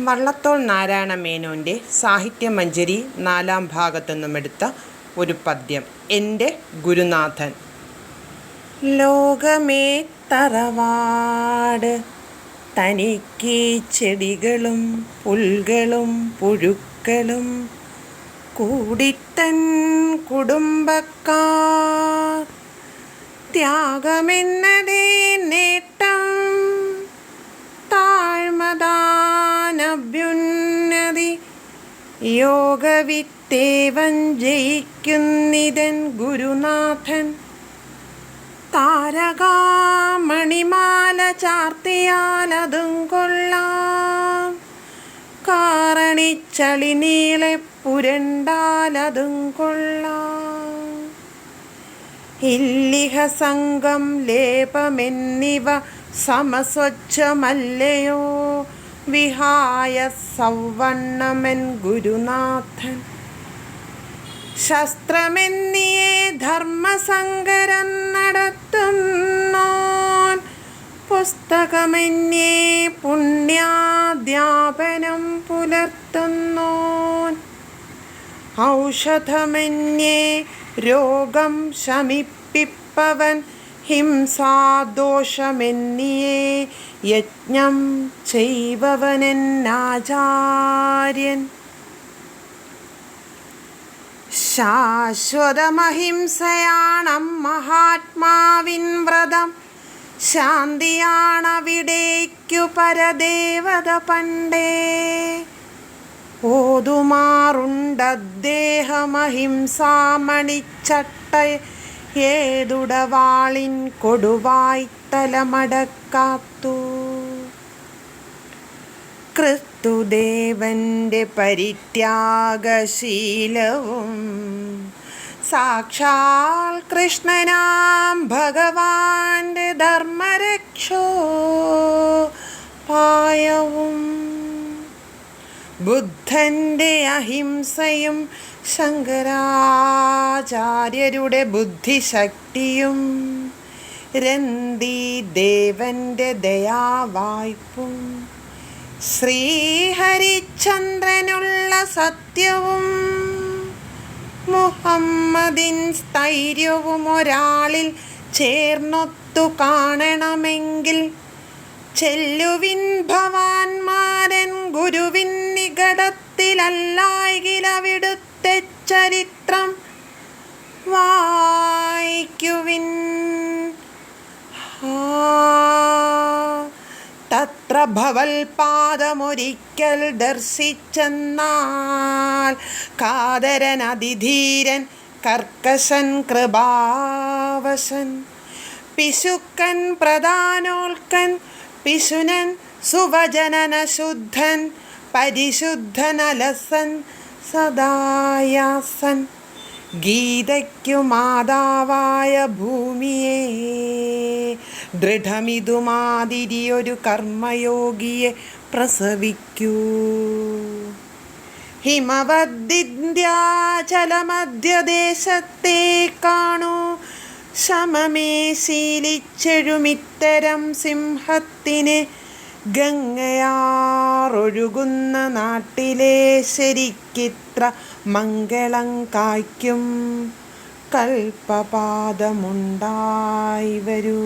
വള്ളത്തോൾ നാരായണ മേനോന്റെ സാഹിത്യമഞ്ജരി നാലാം ഭാഗത്തു നിന്നുമെടുത്ത ഒരു പദ്യം എന്റെ ഗുരുനാഥൻ. ലോകമേ തറവാട് തനിക്ക് ചെടികളും പുൽകളും പുഴുക്കളും കൂടിത്തൻ കുടുംബക്കാർ. ത്യാഗമെന്നതേ നേട്ടം താഴ്മദാനഭ്യുന്നതി യോഗവിത്തേവൻ ജയിക്കുന്നിതൻ ഗുരുനാഥൻ. താരകാമണിമാല ചാർത്തിയാലതും കൊള്ളാം. കാരണിച്ചളി നീളെ പുരണ്ടാലതും കൊള്ളാം. ഇല്ലിഹ സംഘം ലേപമെന്നിവ സമസ്വച്ഛമല്ലയോ. വിഹായ സൗവണ്ണമൻ ഗുരുനാഥൻ. ശസ്ത്രമെന്നിയെ ധർമ്മസങ്കരം നടത്തുന്നോൻ. പുസ്തകമെന്നേ പുണ്യാധ്യാപനം പുലർത്തുന്നോൻ. ഔഷധമെന്നേ രോഗം ശമിപ്പിപ്പവൻ ഹിംസാദോഷമെന്നിയേ യജ്ഞം ചെയ്വവനെന്നാചാര്യൻ. ശാശ്വതമഹിംസയാണം മഹാത്മാവിൻ വ്രതം. ശാന്തിയാണവിടേക്കു പരദേവത പണ്ടേ. ഓതുമാറുണ്ടദ്ദേഹമഹിംസാമണിച്ചട്ട ഏതുടവാളിൻ കൊടുവായി തലമടക്കാത്തു. ക്രിസ്തുദേവന്റെ പരിത്യാഗശീലവും സാക്ഷാൽ കൃഷ്ണനാം ഭഗവാന്റെ ധർമ്മരക്ഷോ പായവും ബുദ്ധന്റെ അഹിംസയും ശങ്കരാചാര്യരുടെ ബുദ്ധിശക്തിയും രന്തി ദേവന്റെ ദയാവായ്പും ശ്രീഹരിചന്ദ്രനുള്ള സത്യവും മുഹമ്മദിൻ സ്ഥൈര്യവും ഒരാളിൽ ചേർന്നൊത്തു കാണണമെങ്കിൽ ചെല്ലുവിൻ ഭവാൻമാരൻ ഗുരുവിൻ നികടത്തിലല്ലായികിലവിടുത്തെ ചരിത്രം വായിക്കുവിൻ തത്ര ഭവൽപാദമൊരിക്കൽ ദർശിച്ചെന്നാൽ കാതരൻ അതിധീരൻ കർക്കശൻ കൃപാവശൻ. പിശുക്കൻ പ്രധാനോൽക്കൻ പിശുനൻ സുവജനന ശുദ്ധൻ പരിശുദ്ധനലസൻ സദായാസൻ. ഗീതയ്ക്കു മാതാവായ ഭൂമിയെ. ദൃഢമിതുമാതിരിയൊരു കർമ്മയോഗിയെ പ്രസവിക്കൂ. ഹിമവദ്വിദ്യാചലമധ്യദേശത്തെ കാണൂ ശമമേ ശീലിച്ചെഴുമിത്തരം സിംഹത്തിന് ഗംഗയാറൊഴുകുന്ന നാട്ടിലെ ശരിക്കിത്ര മംഗളം കായ്ക്കും. കൽപ്പപാദമുണ്ടായി വരൂ.